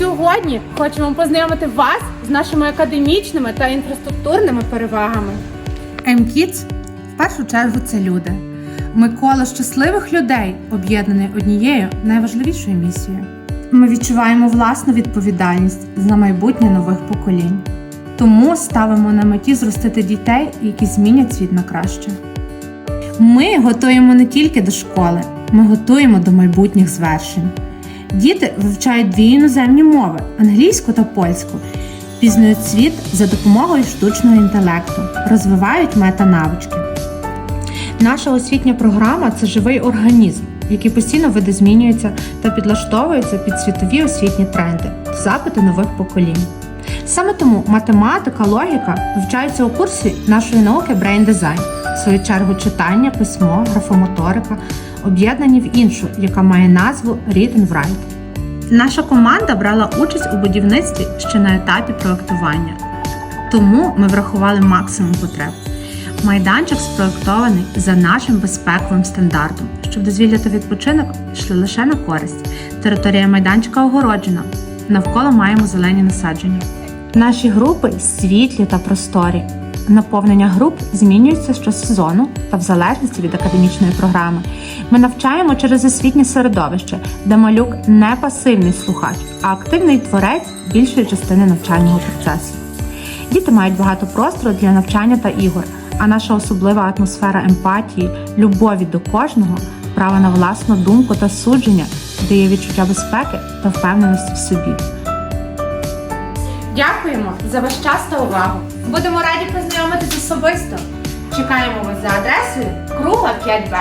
Сьогодні хочемо познайомити вас з нашими академічними та інфраструктурними перевагами. МКІЦ в першу чергу це люди. Ми коло щасливих людей, об'єднані однією найважливішою місією. Ми відчуваємо власну відповідальність за майбутнє нових поколінь. Тому ставимо на меті зростити дітей, які змінять світ на краще. Ми готуємо не тільки до школи, ми готуємо до майбутніх звершень. Діти вивчають дві іноземні мови англійську та польську, пізнають світ за допомогою штучного інтелекту, розвивають метанавички. Наша освітня програма це живий організм, який постійно видозмінюється та підлаштовується під світові освітні тренди, запити нових поколінь. Саме тому математика, логіка вивчаються у курсі нашої науки Design, в свою чергу читання, письмо, графомоторика, об'єднані в іншу, яка має назву Read and Write. Наша команда брала участь у будівництві ще на етапі проектування. Тому ми врахували максимум потреб. Майданчик спроектований за нашим безпековим стандартом, щоб дозвілля та відпочинок йшли лише на користь. Територія майданчика огороджена. Навколо маємо зелені насадження. Наші групи світлі та просторі. Наповнення груп змінюється щосезону та в залежності від академічної програми. Ми навчаємо через освітнє середовище, де малюк не пасивний слухач, а активний творець більшої частини навчального процесу. Діти мають багато простору для навчання та ігор, а наша особлива атмосфера емпатії, любові до кожного, право на власну думку та судження дає відчуття безпеки та впевненості в собі. Дякуємо за ваш час та увагу. Будемо раді познайомитись особисто. Чекаємо вас за адресою Круга 5Б.